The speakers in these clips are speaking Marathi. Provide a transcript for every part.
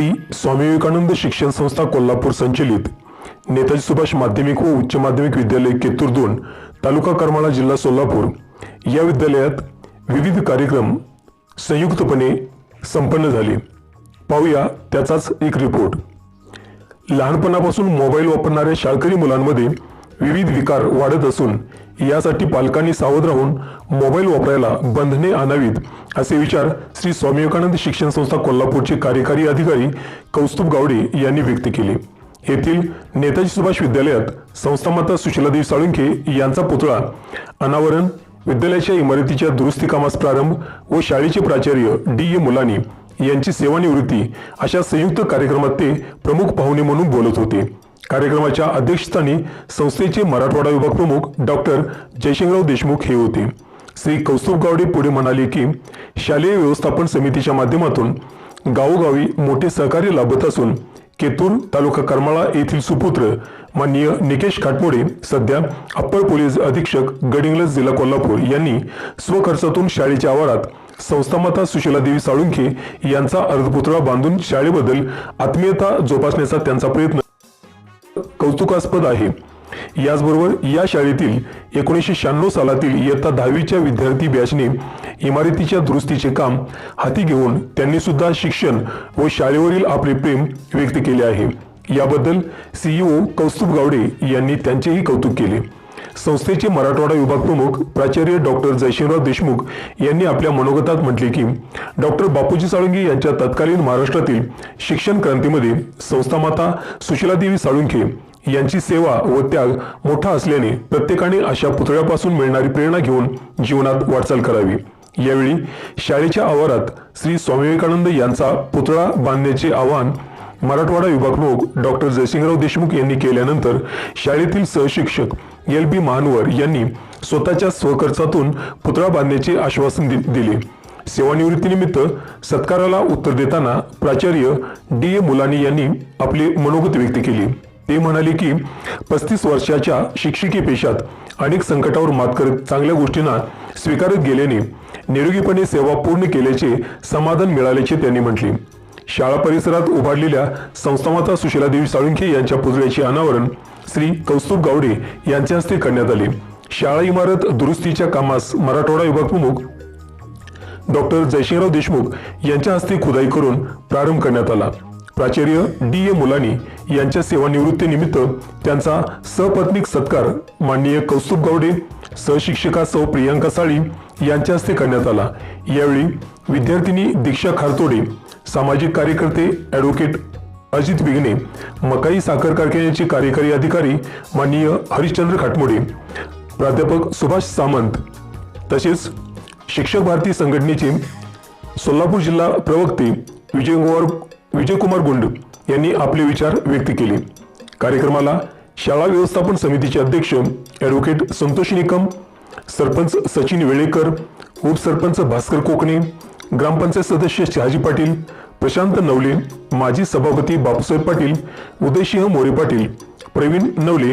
श्री स्वामी विवेकानंद शिक्षण संस्था कोल्हापूर संचलित. नेताजी सुभाष माध्यमिक व उच्च माध्यमिक विद्यालय केतूर दोन तालुका करमाळा जिल्हा सोलापूर. या विद्यालयात विविध कार्यक्रम संयुक्तपणे संपन्न झाले. पाहूया त्याचाच एक रिपोर्ट लहानपणापासून मोबाईल वापरणाऱ्या शाळकरी मुलांमध्ये विविध विकार वाढत असून यासाठी पालकांनी सावध राहून मोबाईल वापरायला बंधने आणावीत असे विचार श्री स्वामी विवेकानंद शिक्षण संस्था कोल्हापूरचे कार्यकारी अधिकारी कौस्तुभ गावडे यांनी व्यक्त केले. येथील नेताजी सुभाष विद्यालयात संस्थामाता सुशीलादेवी साळुंखे यांचा पुतळा अनावरण विद्यालयाच्या इमारतीच्या दुरुस्ती कामास प्रारंभ व शाळेचे प्राचार्य डी. ए. मुलानी यांची सेवानिवृत्ती अशा संयुक्त कार्यक्रमात ते प्रमुख पाहुणे म्हणून बोलत होते. कार्यक्रमाच्या अध्यक्षस्थानी संस्थेचे मराठवाडा विभाग प्रमुख डॉक्टर जयशिंगराव देशमुख हे होते. श्री कौस्तुभ गावडे पुढे म्हणाले की शालेय व्यवस्थापन समितीच्या माध्यमातून गावोगावी मोठे सहकार्य लाभत असून केतूर तालुका करमाळा येथील सुपुत्र माननीय निकेश खाटमोडे सध्या अप्पर पोलीस अधीक्षक गडिंग्लज जिल्हा कोल्हापूर यांनी स्वखर्चातून शाळेच्या आवारात संस्थामाता सुशीलादेवी साळुंखे यांचा अर्धपुतळा बांधून शाळेबद्दल आत्मीयता जोपासण्याचा त्यांचा प्रयत्न कौतुकास्पद आहे. याचबरोबर या शाळेतील एकोणीसशे शहाण्णव सालातील इयत्ता दहावीच्या विद्यार्थी बॅचने इमारतीच्या दुरुस्तीचे काम हाती घेऊन त्यांनी सुद्धा शिक्षण व शाळेवरील आपले प्रेम व्यक्त केले आहे. याबद्दल सीईओ कौस्तुभ गावडे यांनी त्यांचेही कौतुक केले. संस्थेचे मराठवाडा विभाग प्रमुख प्राचार्य डॉक्टर जयशिवराव देशमुख यांनी आपल्या मनोगतात म्हटले की डॉक्टर बापूजी साळुंखे यांच्या तत्कालीन महाराष्ट्रातील शिक्षण क्रांतीमध्ये संस्थामाता सुशीलादेवी साळुंखे यांची सेवा व त्याग मोठा असल्याने प्रत्येकाने अशा पुतळ्यापासून मिळणारी प्रेरणा घेऊन जीवनात वाटचाल करावी. यावेळी शाळेच्या आवारात श्री स्वामी विवेकानंद यांचा पुतळा बांधण्याचे आवाहन मराठवाडा विभाग प्रमुख डॉक्टर जयसिंगराव देशमुख यांनी केल्यानंतर शाळेतील सहशिक्षक एल बी महानवर यांनी स्वतःच्या स्वखर्चातून पुतळा बांधण्याचे आश्वासन दिले. सेवानिवृत्तीनिमित्त सत्काराला उत्तर देताना प्राचार्य डी ए मुलानी यांनी आपले मनोगत व्यक्त केले. ते म्हणाले की पस्तीस वर्षाच्या शिक्षकी पेशात अनेक संकटावर मात करत चांगल्या गोष्टींना स्वीकारत गेल्याने निरोगीपणे सेवा पूर्ण केल्याचे समाधान मिळाल्याचे त्यांनी म्हटले. शाळा परिसरात उभारलेल्या संस्थामाता सुशीलादेवी साळुंखे यांच्या पुतळ्याचे अनावरण श्री कौस्तुभ गावडे यांच्या हस्ते करण्यात आले. शाळा इमारत दुरुस्तीच्या कामास मराठवाडा विभाग प्रमुख डॉक्टर जयशिंगराव देशमुख यांच्या हस्ते खुदाई करून प्रारंभ करण्यात आला. प्राचार्य डी ए मुलानी यांच्या सेवानिवृत्तीनिमित्त त्यांचा सपत्नीक सत्कार माननीय कौस्तुभ गावडे सहशिक्षिका सौ प्रियांका साळी यांच्या हस्ते करण्यात आला. यावेळी विद्यार्थिनी दीक्षा खारतोडे सामाजिक कार्यकर्ते ॲडव्होकेट अजित विघ्ने मकाई साखर कारखान्याचे कार्यकारी अधिकारी माननीय हरिश्चंद्र खाटमोडे प्राध्यापक सुभाष सामंत तसेच शिक्षक भारती संघटनेचे सोलापूर जिल्हा प्रवक्ते विजयकुमार विजयकुमार गुंड यांनी आपले विचार व्यक्त केले. कार्यक्रमाला शाळा व्यवस्थापन समितीचे अध्यक्ष ॲडव्होकेट संतोष निकम सरपंच सचिन वेळेकर उपसरपंच भास्कर कोकणे ग्रामपंचायत सदस्य शहाजी पाटील प्रशांत नवले माजी सभापती बापूसाहेब पाटील उदयसिंह मोरे पाटील प्रवीण नवले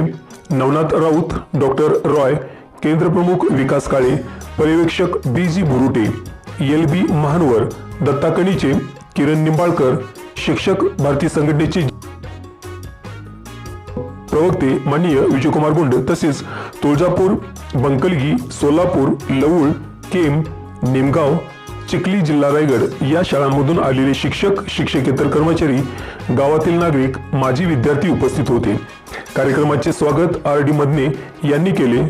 नवनाथ राऊत डॉक्टर रॉय केंद्र प्रमुख विकास काळे पर्यवेक्षक B G Burute L B Mahanwar Datta Kaniche Kiran Nimbalkar शिक्षक भारतीय संघटनेचे प्रवक्ते माननीय विजयकुमार गुंड तसेच तुळजापूर बंकलगी सोलापूर लवूळ केम निमगाव चिखली जिल्हा रायगड या शाळांमधून आलेले शिक्षक शिक्षकेतर कर्मचारी गावातील नागरिक माजी विद्यार्थी उपस्थित होते. कार्यक्रमाचे स्वागत आर डी मदने यांनी केले.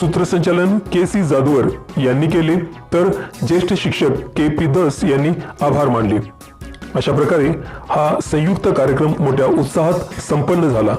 सूत्रसंचालन के सी जाधवर यांनी केले. तर ज्येष्ठ शिक्षक के पी दस यांनी आभार मानले. अशा प्रकारे हा संयुक्त कार्यक्रम मोठ्या उत्साहात संपन्न झाला.